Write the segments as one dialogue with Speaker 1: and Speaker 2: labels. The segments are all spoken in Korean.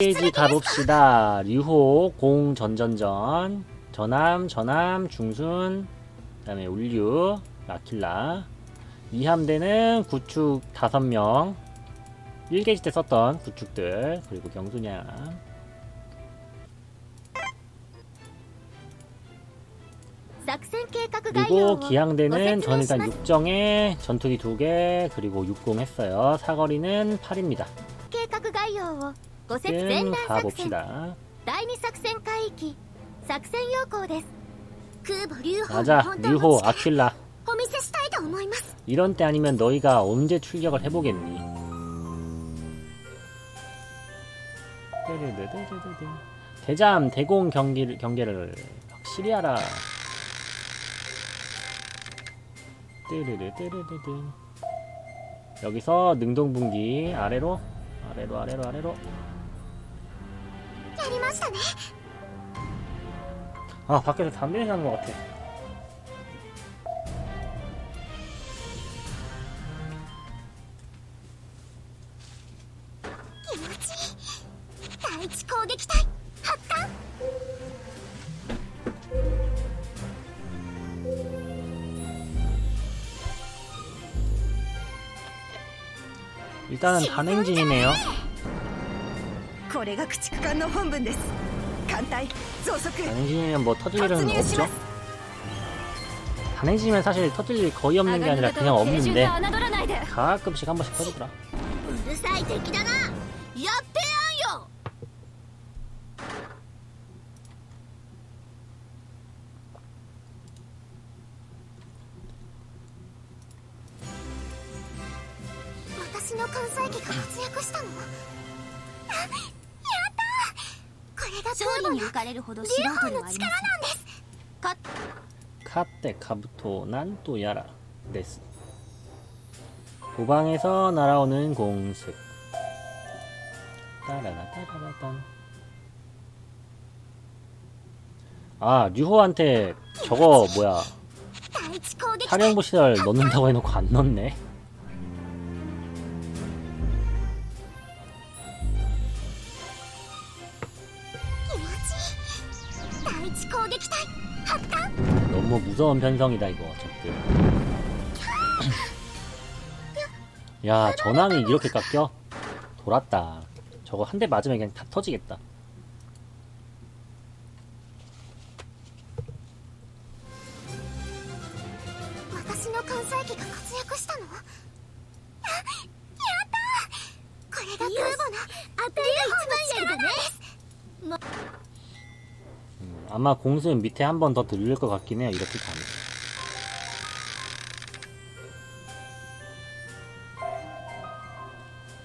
Speaker 1: 페이지 가봅시다. 류호 공 전전전 전함 전함 중순 그 다음에 울류 라킬라 이 함대는 구축 5명 1게이지 때 썼던 구축들 그리고 경수냥 그리고 기항대는 전 일단 육정에 전투기 2개 그리고 육공 했어요. 사거리는 8입니다.
Speaker 2: 計画概要をご説前
Speaker 1: 지금
Speaker 2: 段作戦
Speaker 1: 가봅시다.
Speaker 2: 第二作戦海域作戦要項です空母流砲の
Speaker 1: 맞아
Speaker 2: 本当の
Speaker 1: 류호
Speaker 2: 力
Speaker 1: 아킬라
Speaker 2: お見せしたいと思います
Speaker 1: 이런 때 아니면 너희가 언제 출격을 해보겠니? 떼르르르르르르. 대잠 대공 경기 경계를 확실히 하라. 떼르르르르르르. 여기서 능동분기 아래로 아래로 아래로 아래로.
Speaker 2: やりましたね
Speaker 1: 아 밖에서 담배 나는 것 같아.
Speaker 2: 気持ちいい第一攻撃隊発艦
Speaker 1: 일단은 단행진이네요.
Speaker 3: これが駆逐艦の本文です艦隊増速
Speaker 1: 단행진이면 뭐 터질 일은
Speaker 3: 突入し
Speaker 1: 없죠.
Speaker 3: ます
Speaker 1: 단행진이면 사실 터질 일 거의 없는 게 아니라 그냥
Speaker 2: 侮
Speaker 1: 없는데
Speaker 2: らないで
Speaker 1: 가끔씩 한 번씩 터지더라.
Speaker 2: うるさい敵だなやってやんよ私の艦載機が活躍したのあやったこれが 勝利に浮かれるほど素人ではありません力なんですか
Speaker 1: 카테 카부토 난또 야라 데스. 도방에서 날아오는 공습. 따라라 따라라딴. 아 류호한테 저거 뭐야
Speaker 2: 第一攻撃隊
Speaker 1: 사령부 시설 넣는다고 해놓고 안 넣네.
Speaker 2: 第一攻撃隊発艦
Speaker 1: 너무 무서운 편성이다 이거 적들. 야 전함이 이렇게 깎여? 돌았다. 저거 한 대 맞으면 그냥 다 터지겠다. 아마 공수는 밑에 한 번 더 들릴 것 같긴 해요. 이렇게 가면.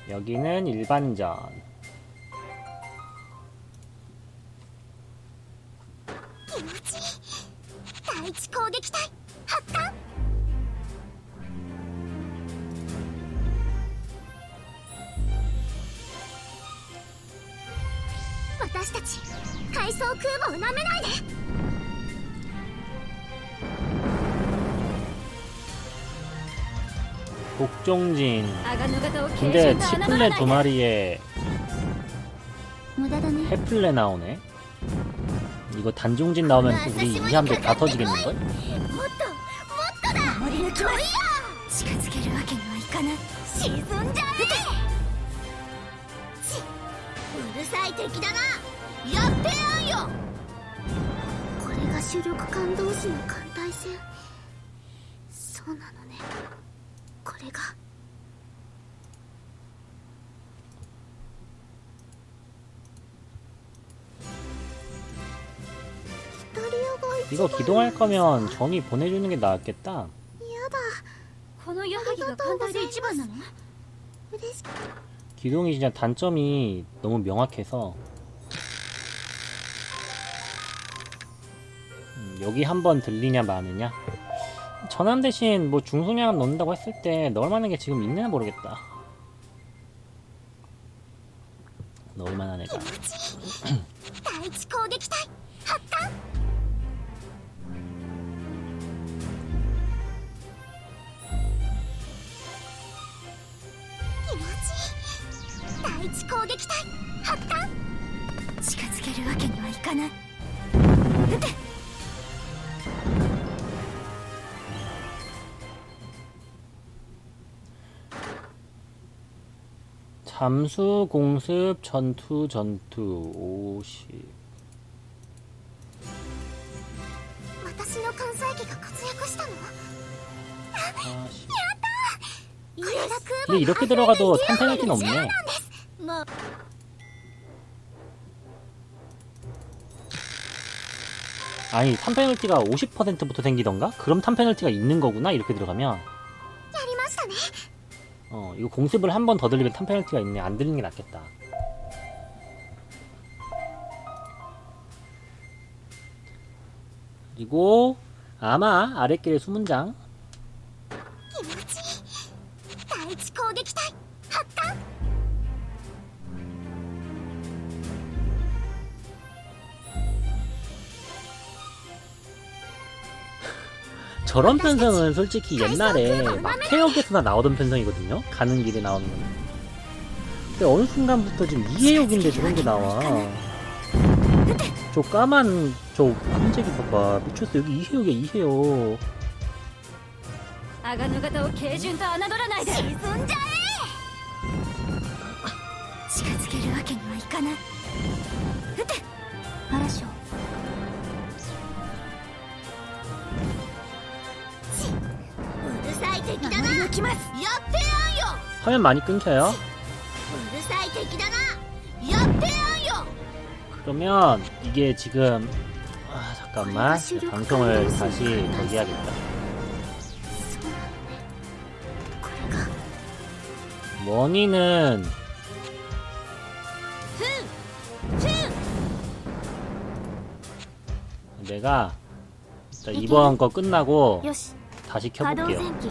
Speaker 1: 여기는 일반전. 복종진.
Speaker 2: アガノ型を
Speaker 1: 근데 치플레 두 마리에
Speaker 2: 無駄だね
Speaker 1: 해플레 나오네. 이거 단종진 나오면 우리 이 함대 다 터지겠는걸?
Speaker 2: もっともっとだ守り抜きます近づけるわけにはいかない沈んじゃえちうるさい敵だなやってやんよこれが主力艦同士の艦隊戦そうなのねこれが
Speaker 1: 이거 기동할 거면 정이 보내주는 게 낫겠다.
Speaker 2: やだこの矢作が艦隊で一番なの嬉し
Speaker 1: 기동이 진짜 단점이 너무 명확해서 음, 여기 한번 들리냐 마느냐 전함 대신 뭐 중소량 넣는다고 했을 때 넣을 만한 게 지금 있나 모르겠다 잠수 공습 전투 전투 50
Speaker 2: 私の関西機が活躍したの
Speaker 1: 40.
Speaker 2: これが空
Speaker 1: 근데 이렇게 들어가도 탄 페널티는 없네
Speaker 2: もう
Speaker 1: 아니 탄 페널티가 50%부터 생기던가? 그럼 탄 페널티가 있는 거구나 이렇게 들어가면
Speaker 2: やりましたね
Speaker 1: 어 이거 공습을 한 번 더 들리면 탄 페널티가 있네. 안 들리는 게 낫겠다. 그리고 아마 아랫길에 수문장 저런 편성은 솔직히 옛날에 마케역에서나 나오던 편성이거든요 가는 길에 나오는 거는 근데 어느 순간부터 지금 이해역인데 저런 게 나와 저 까만 저 흰색이 봐봐 미쳤어 여기 이해역이야 이해역
Speaker 3: アガヌ型を軽順と侮らないで
Speaker 2: 沈んじゃ
Speaker 3: 近づけるわけにはいかない撃て嵐を
Speaker 2: 敵だな
Speaker 3: 守り抜きます
Speaker 2: やってやんよ
Speaker 1: 화면 많이 끊겨요
Speaker 2: うるさい敵だなやってやんよ
Speaker 1: 그러면 이게 지금 아 잠깐만 방송을 다시 저기 해야겠다
Speaker 2: これが
Speaker 1: 원인은 내가 일단 이번 거 끝나고
Speaker 2: よし
Speaker 1: 다시
Speaker 2: 稼働
Speaker 1: 켜볼게요
Speaker 2: 前期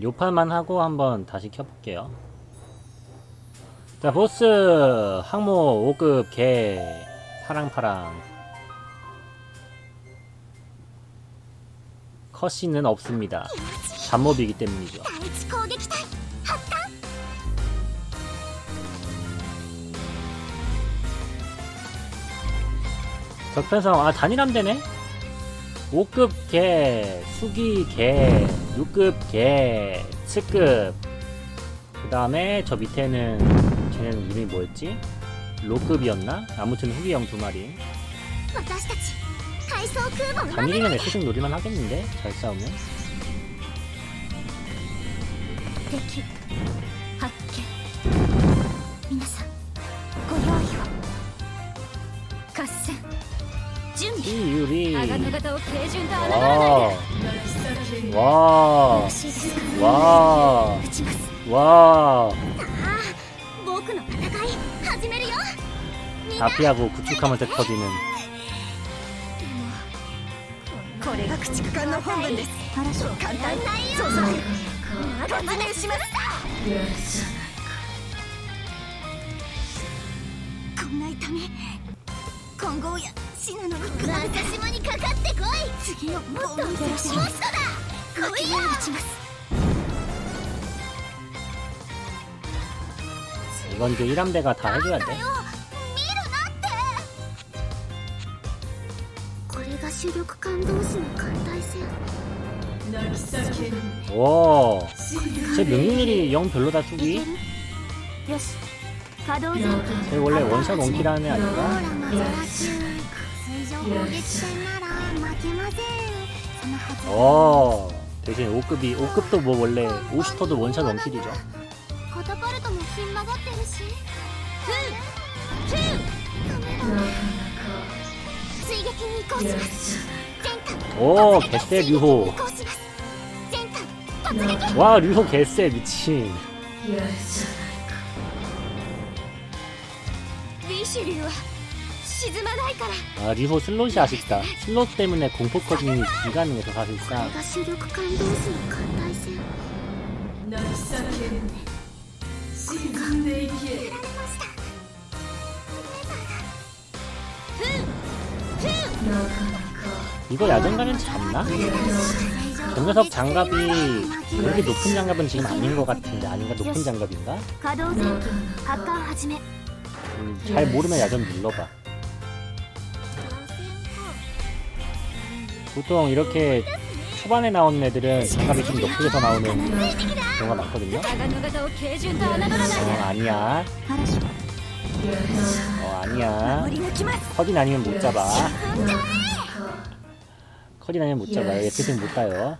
Speaker 1: 요판만 하고 한번 다시 켜볼게요. 자 보스 항모 5급 개 파랑파랑. 컷신은 없습니다. 잡몹이기 때문이죠. 적편성 아 단일함 되네? 5급 개 수기 개. 6급 개, 7급. 그 다음에 저 밑에는 쟤네는 이름이 뭐였지? 로급이었나? 아무튼 후기형 두 마리. 단일이면 에스싱 놀이만 하겠는데? 잘 싸우면. 이유리. 와. 와
Speaker 2: よろしいですか
Speaker 1: 와
Speaker 2: 撃ちます
Speaker 1: 와
Speaker 2: 僕の戦い始めるよ
Speaker 1: 다피하고 구축하면서 터지는
Speaker 3: これが駆逐艦の本分です
Speaker 2: 嵐を
Speaker 3: 艦隊増速突入しますこんな痛み混合や死なのに
Speaker 2: 私もにかかってこい
Speaker 3: 次のもっと
Speaker 2: よろしい
Speaker 3: ま
Speaker 2: 来 いよ
Speaker 3: 撃ちます
Speaker 1: 이건 이제 1함대가 다 해줘야 돼
Speaker 2: 見るなってこれが主力艦同士の艦隊戦
Speaker 1: 와, 제 명중률이 영 별로다
Speaker 2: いけ
Speaker 1: 수기.
Speaker 2: るよし稼働前期
Speaker 1: 쟤 원래 원샷 원킬하는 애
Speaker 2: ロー
Speaker 1: 아닌가?
Speaker 2: ラマザラ中水上攻撃戦なら負けませんそのはず
Speaker 1: 어, 대신 5급이 5급도 뭐 원래 50터도 원샷 원킬이죠. 오 개쎄 류호. 와 류호 개쎄 미친. 아, 리호 슬롯이 아쉽다. 슬롯 때문에 공포 커진이 불가능해서 사실상. 이거 야전가는 잡나? 정녀석 장갑이 그렇게 높은 장갑은 지금 아닌 것 같은데 아닌가 높은 장갑인가? 음, 잘 모르면 야전 눌러봐. 보통 이렇게 초반에 나오는 애들은 장갑이 좀 높게서 나오는 경우가 많거든요. 어, 아니야. 어, 아니야. 커진 아니면 못 잡아. 커진 아니면 못 잡아요. S는 못 가요.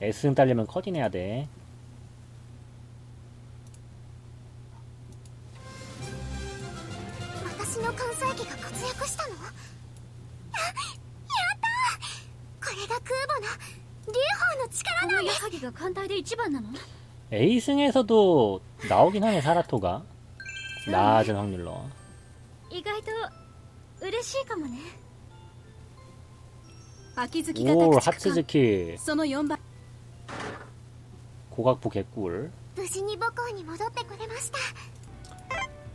Speaker 1: S는 딸려면 커진 해야 돼.
Speaker 2: 力なんですヤハギが艦隊で一番なの
Speaker 1: A승에서도 나오긴 하네 사라토가 낮은 확률로
Speaker 2: 意外と嬉しいかもね
Speaker 3: 秋月型
Speaker 1: 오
Speaker 3: 駆逐艦
Speaker 1: 하츠즈키
Speaker 3: その4番
Speaker 1: 고각부 개꿀
Speaker 2: 無事に母港に戻ってくれました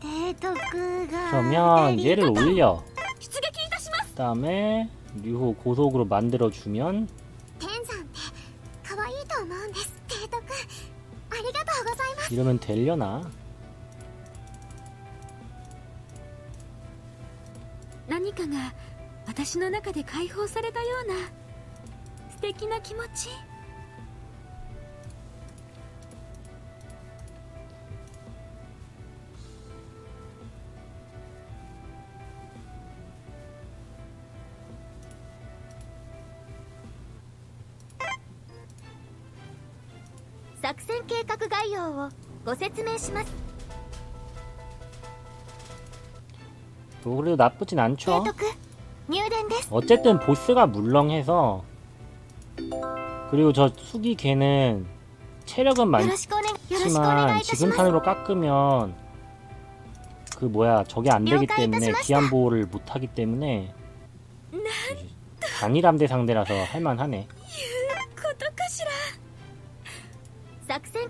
Speaker 2: 提督が
Speaker 1: 그러면 얘를 올려
Speaker 2: 出撃いたします
Speaker 1: 그 다음에 류호 고속으로 만들어주면 이러면 되려나?
Speaker 2: 何かが私の中で解放されたような素敵な気持ち 戦計画概要をご説明します
Speaker 1: 뭐 그래도 나쁘진 않죠
Speaker 2: 提督入電です
Speaker 1: 어쨌든 보스가 물렁해서 그리고 저 수기 걔는 체력은
Speaker 2: よろしくお願いよろしくお願
Speaker 1: 많지만
Speaker 2: いいたし
Speaker 1: 지금
Speaker 2: ます
Speaker 1: 탄으로 깎으면 그 뭐야 저게 안 되기
Speaker 2: 료카이
Speaker 1: 때문에
Speaker 2: 이타시마시타.
Speaker 1: 기한 보호를 못 하기 때문에 단일함대 상대라서 할만하네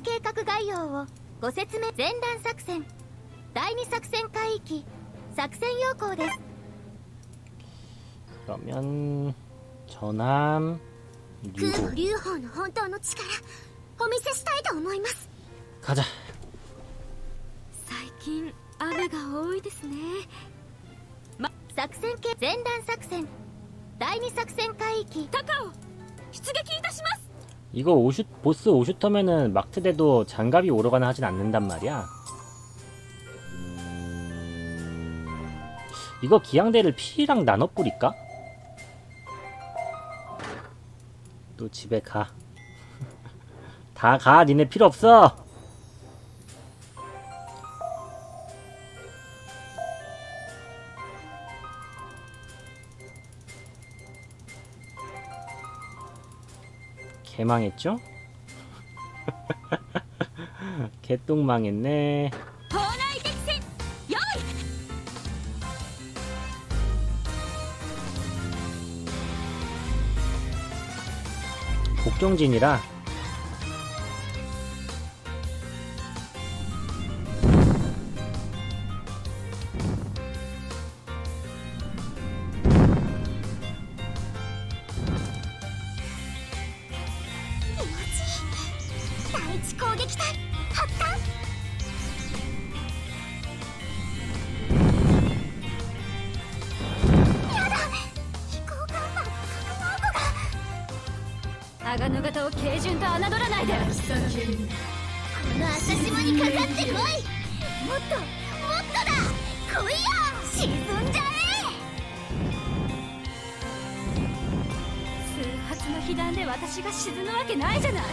Speaker 2: 計画概要をご説明前段作戦第二作戦海域作戦要項です
Speaker 1: 그러면 전함
Speaker 2: 空母
Speaker 1: 유호
Speaker 2: 劉邦の本当の力お見せしたいと思います
Speaker 1: 가자
Speaker 2: 最近雨が多いですね、ま、作戦系前段作戦第二作戦海域高尾出撃いたします
Speaker 1: 이거 오슈, 보스 오슈터면은 막트대도 장갑이 오르거나 하진 않는단 말이야. 이거 기양대를 P랑 나눠 뿌릴까? 또 집에 가. 다 가, 니네 필요 없어! 개망했죠? 개똥 망했네. 복종진이라
Speaker 2: がアガノ型を軽順と侮らないで。この朝島にかかってこい。もっともっとだ。来いよ。沈んじゃえ。数発の被弾で私が沈むわけないじゃない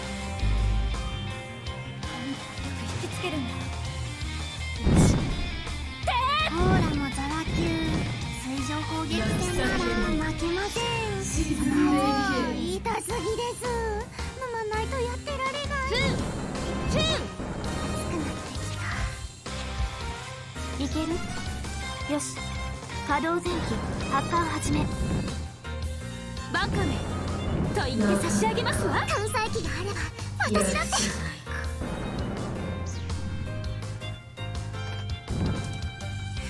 Speaker 2: ける？よし。可動前期発艦始め。バカめと言って差し上げますわ。艦載機があれば私だって。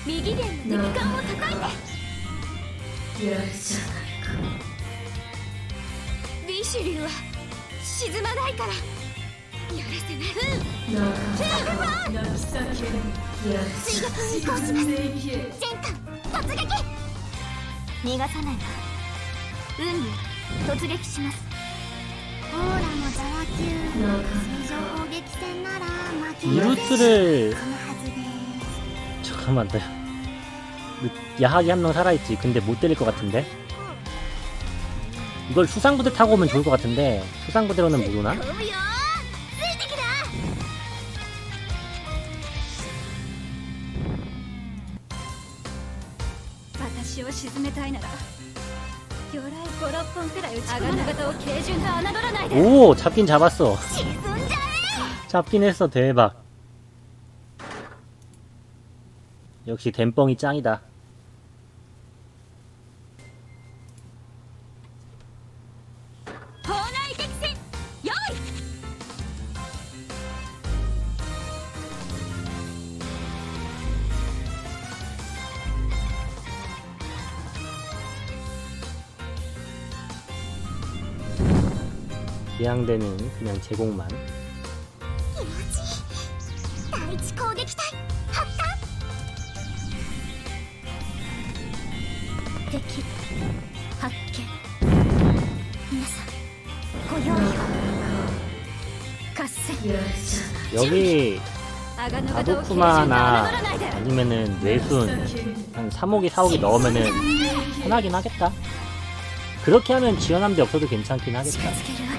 Speaker 2: 右舷の敵艦を叩いて。
Speaker 4: やるじ
Speaker 2: ビシュリューは沈まないから やらせない
Speaker 4: ゃないか泣き叫びやる
Speaker 2: 水撃に移行します
Speaker 4: 沈んでいけ
Speaker 2: 全艦突撃逃がさないわ運に突撃しますオーラのザワ級水上攻撃戦なら負け
Speaker 1: 이
Speaker 2: ません
Speaker 1: 루트를
Speaker 2: そのはずです
Speaker 1: 잠깐만 나 야하기 한 명 살아있지 근데 못 때릴 것 같은데 이걸 수상부대 타고 오면 좋을 것 같은데 수상부대로는 못 오나?
Speaker 2: 飛ぶよ
Speaker 3: 私を沈めたいなら魚雷56本くらい撃ち込まないと軽順派侮らないで
Speaker 1: 오 잡긴 잡았어
Speaker 2: 沈んじゃえ
Speaker 1: 잡긴 했어 대박 역시 댐뻥이 짱이다 예양대는 그냥 제공만. 여기 아도쿠마나 아니면은 뇌순 한 3호기 4호기 넣으면은 편하긴 하겠다. 그렇게 하면 지원함대 없어도 괜찮긴 하겠다.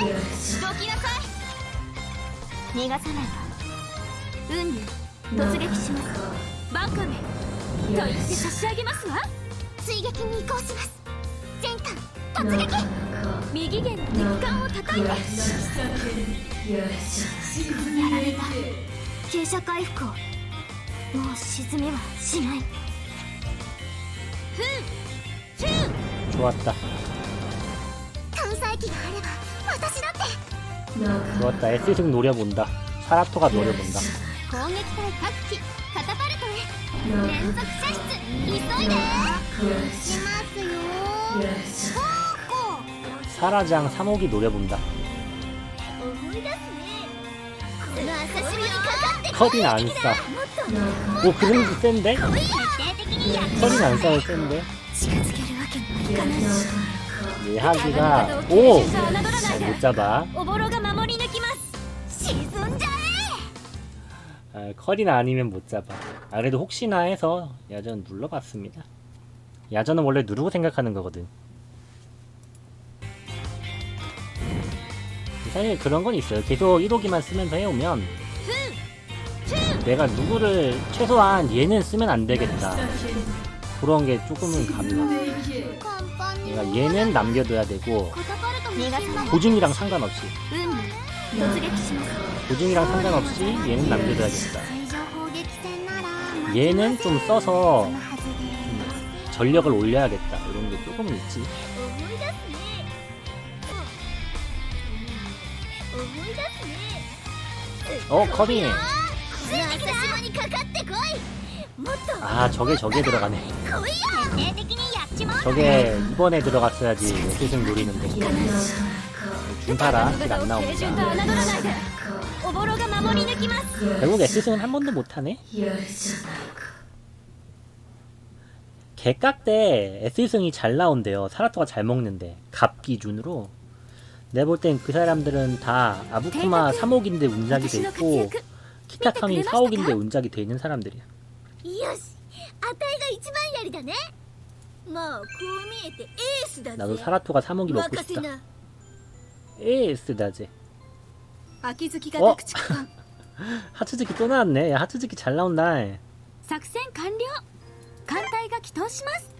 Speaker 2: 動きなさい逃がさない。わ運に突撃します。バンカメと言って差し上げます。わ追撃に移行します。全艦突撃右舷の敵艦を叩いて
Speaker 4: や
Speaker 2: られた傾斜回復をもう沈めはしないふんふん終わった 私だって
Speaker 4: ゃないなんか
Speaker 1: 좋았다 S승 노려본다 사라토가 노려본다
Speaker 2: 攻撃隊各機カタパルトへ
Speaker 4: なんか
Speaker 2: 連続射出急いで
Speaker 4: やる
Speaker 2: しますよ
Speaker 4: やるじ
Speaker 2: ポーコ
Speaker 1: 사라장 3호기 노려본다
Speaker 2: 思い出すねこの赤潮にかかって
Speaker 1: 컷인 안 싸.
Speaker 2: もっと
Speaker 4: ゃなんか
Speaker 1: 오 그림도 센데?
Speaker 2: 徹底的にやっ
Speaker 1: 컷인 안 싸도 센데?
Speaker 2: 近づけるわけにはいかない
Speaker 1: 이 하기가 오! 못 잡아. 아, 컬이나 아니면 못 잡아. 아, 그래도 혹시나 해서 야전 눌러봤습니다. 야전은 원래 누르고 생각하는 거거든. 사실 그런 건 있어요. 계속 1호기만 쓰면서 해오면 내가 누구를 최소한 얘는 쓰면 안 되겠다. 그런 게 조금은 감이 내가 얘는 남겨둬야 되고 보증이랑 상관없이
Speaker 2: 음.
Speaker 1: 보증이랑 상관없이 얘는 남겨둬야겠다. 얘는 좀 써서
Speaker 2: 음,
Speaker 1: 전력을 올려야겠다. 이런 게 조금 있지. 어,
Speaker 2: 커빙!
Speaker 1: 아 저게 저게 들어가네. 저게 이번에 들어갔어야지 슬슬 노리는데. 중파라
Speaker 3: 확실히
Speaker 1: 안 나옵니다. 결국 에스승은 한 번도 못하네? 개깍 때 에스승이 잘 나온대요. 사라토가 잘 먹는데. 갑 기준으로. 내 볼 땐 그 사람들은 다 아부쿠마 3억인데 운작이 돼있고 키타카미 4억인데 운작이 돼있는 사람들이야.
Speaker 5: しあたいが一番やりだねまあこう見えてエースだぜ
Speaker 1: 나도 사라토가 사목이 먹고
Speaker 5: 任せ
Speaker 1: 싶다
Speaker 5: な
Speaker 1: 에이스다제
Speaker 3: 秋月型
Speaker 1: お
Speaker 3: 駆逐艦
Speaker 1: 하츠즈키 또 나왔네 야 하츠즈키 잘 나온다
Speaker 3: 作戦完了艦隊が帰投します